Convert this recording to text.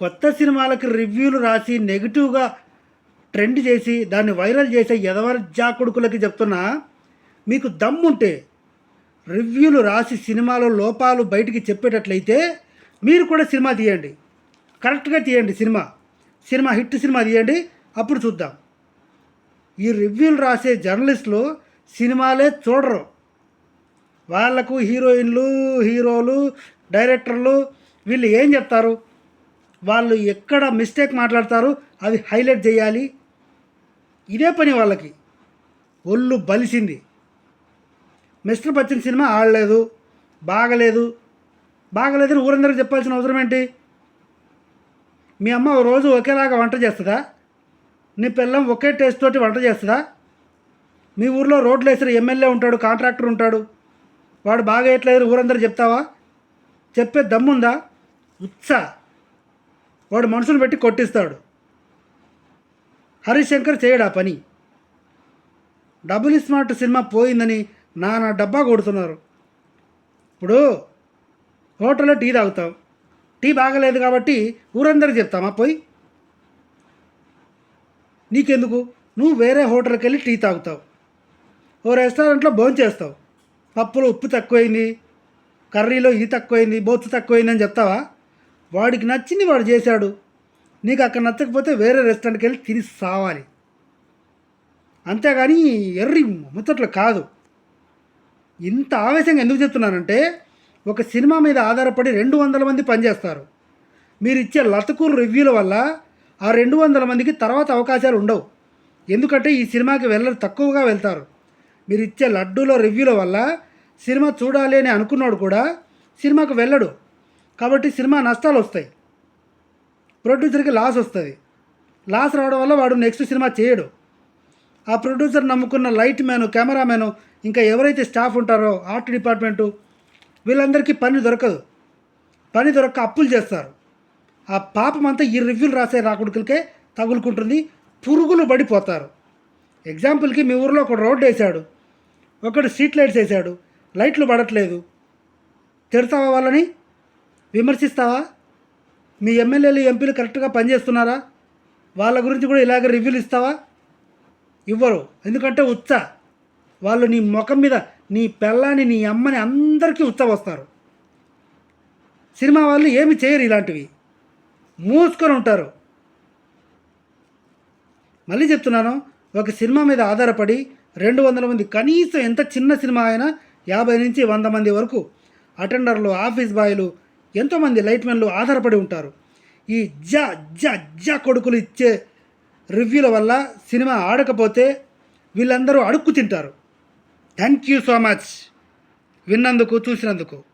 కొత్త సినిమాలకు రివ్యూలు రాసి నెగిటివ్గా ట్రెండ్ చేసి దాన్ని వైరల్ చేసే ఎదవర జాకుడుకులకి చెప్తున్నా మీకు దమ్ముంటే రివ్యూలు రాసి సినిమాలో లోపాలు బయటికి చెప్పేటట్లయితే మీరు కూడా సినిమా తీయండి. కరెక్ట్గా తీయండి సినిమా. సినిమా హిట్ సినిమా తీయండి అప్పుడు చూద్దాం. ఈ రివ్యూలు రాసే జర్నలిస్టులు సినిమాలే చూడరు. వాళ్ళకు హీరోయిన్లు హీరోలు డైరెక్టర్లు వీళ్ళు ఏం చెప్తారు? వాళ్ళు ఎక్కడ మిస్టేక్ మాట్లాడతారు అవి హైలైట్ చేయాలి. ఇదే పని వాళ్ళకి. ఒళ్ళు బలిసింది. మిస్టర్ బచ్చన్ సినిమా ఆడలేదు. బాగలేదు. బాగలేదని ఊరందరికి చెప్పాల్సిన అవసరం ఏంటి? మీ అమ్మ రోజు ఒకేలాగా వంట చేస్తుందా? నీ పిల్లం ఒకే టేస్ట్ తోటి వంట చేస్తుందా? మీ ఊర్లో రోడ్లు వేసిన ఎమ్మెల్యే ఉంటాడు కాంట్రాక్టర్ ఉంటాడు. వాడు బాగా వేయట్లేదు ఊరందరూ చెప్తావా? చెప్పే దమ్ముందా? ఉత్సా. వాడు మనుషులు పెట్టి కొట్టిస్తాడు. హరిశంకర్ చేయడు ఆ పని? డబుల్ స్మార్ట్ సినిమా పోయిందని నానా డబ్బా కొడుతున్నారు. ఇప్పుడు హోటల్లో టీ తాగుతాం. టీ బాగలేదు కాబట్టి ఊరందరికి చెప్తామా? పోయి. నీకెందుకు? నువ్వు వేరే హోటల్కి వెళ్ళి టీ తాగుతావు. ఓ రెస్టారెంట్లో భోజనం చేస్తావు. పప్పులో ఉప్పు తక్కువైంది. కర్రీలో ఇది తక్కువైంది బొత్తు తక్కువైంది అని చెప్తావా? వాడికి నచ్చింది వాడు చేశాడు. నీకు అక్కడ నచ్చకపోతే వేరే రెస్టారెంట్కి వెళ్ళి తిని సావాలి. అంతేగాని ఎర్రి ముచ్చట్లు కాదు. ఇంత ఆవేశంగా ఎందుకు చెప్తున్నానంటే ఒక సినిమా మీద ఆధారపడి రెండు వందల మంది పనిచేస్తారు. మీరు ఇచ్చే లతకూరు రివ్యూల వల్ల ఆ రెండు వందల మందికి తర్వాత అవకాశాలు ఉండవు. ఎందుకంటే ఈ సినిమాకి వెళ్ళరు తక్కువగా వెళ్తారు. మీరు ఇచ్చే లడ్డూలో రివ్యూల వల్ల సినిమా చూడాలి అని అనుకున్నాడు కూడా సినిమాకు వెళ్ళడు. కాబట్టి సినిమా నష్టాలు వస్తాయి. ప్రొడ్యూసర్కి లాస్ వస్తుంది. లాస్ రావడం వల్ల వాడు నెక్స్ట్ సినిమా చేయడు. ఆ ప్రొడ్యూసర్ నమ్ముకున్న లైట్ మ్యాను కెమెరామ్యాను ఇంకా ఎవరైతే స్టాఫ్ ఉంటారో ఆర్ట్ డిపార్ట్మెంటు వీళ్ళందరికీ పని దొరకదు. పని దొరక్క అప్పులు చేస్తారు. ఆ పాపం అంతా ఈ రివ్యూలు రాసే రాకుడుకులకే తగులుకుంటుంది. పురుగులు పడిపోతారు. ఎగ్జాంపుల్కి మీ ఊర్లో ఒక రోడ్డు వేసాడు ఒకడు స్ట్రీట్ లైట్స్ వేసాడు లైట్లు పడట్లేదు. తిడతావా వాళ్ళని? విమర్శిస్తావా? మీ ఎమ్మెల్యేలు ఎంపీలు కరెక్ట్గా పనిచేస్తున్నారా? వాళ్ళ గురించి కూడా ఇలాగ రివ్యూలు ఇస్తావా? ఇవ్వరు. ఎందుకంటే ఉత్స వాళ్ళు నీ ముఖం మీద నీ పెళ్ళాన్ని నీ అమ్మని అందరికీ ఉత్సవ వస్తారు సినిమా వాళ్ళు ఏమి చేయరు ఇలాంటివి. మూసుకొని ఉంటారు. మళ్ళీ చెప్తున్నాను ఒక సినిమా మీద ఆధారపడి రెండు వందల మంది కనీసం ఎంత చిన్న సినిమా అయినా యాభై నుంచి వంద మంది వరకు అటెండర్లు ఆఫీస్ బాయ్లు ఎంతోమంది లైట్మెన్లు ఆధారపడి ఉంటారు. ఈ జ జ జ కొడుకులు ఇచ్చే రివ్యూల వల్ల సినిమా ఆడకపోతే వీళ్ళందరూ అడుక్కు తింటారు. Thank you so much. విన్నందుకు చూసినందుకు.